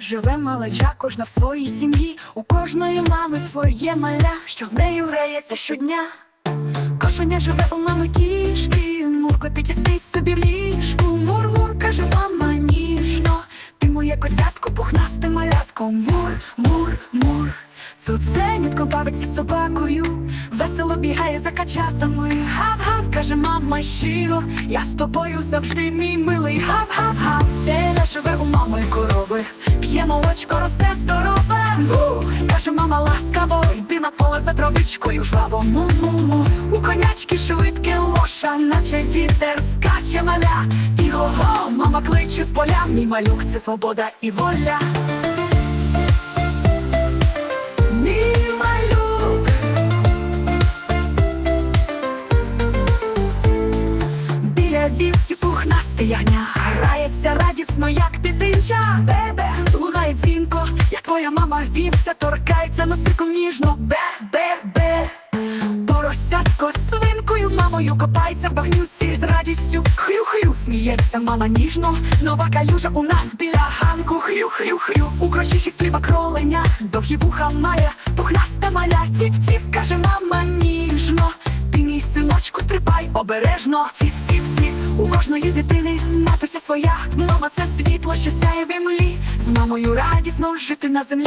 живе малеча, кожна в своїй сім'ї. У кожної мами своє маля, що з нею грається щодня. Кошеня живе у мами кішки, муркотить і спить собі в ліжку. Мур-мур, каже мама ніжно. Ти моє котятко, пухнасте малятко. Мур, мур, мур. Цуценятко бавиться собакою, весело бігає за качатами. Гав-гав, каже мама щиро, я з тобою завжди мій милий. Гав-гав-гав, росте здорове. Му, каже мама ласкаво, йди на поле за травичкою жваво. Му-му-му, у конячки швидке лоша, наче вітер скаче маля. І го-го, мама кличе з поля, мій малюк це свобода і воля. Вівці пухнасте ягня Грається радісно, як дитинча Бебе, лунає дзвінко Як твоя мама вівця торкається носиком ніжно. Бе-бе-бе Поросятко свинкою мамою копається в багнюці з радістю. Хрю-хрю, сміється мама ніжно. Нова калюжа у нас біля ганку. Хрю-хрю-хрю, у крочі стріба кроленя. Довгі вуха має, пухнаста маля. Тіп-тіп, каже мама ніжно. Ти мій синочку, стрибай обережно. Ціп-ціп-ціп, у кожної дитини своя Мама це світло, що сяє в імлі. З мамою радісно жити на землі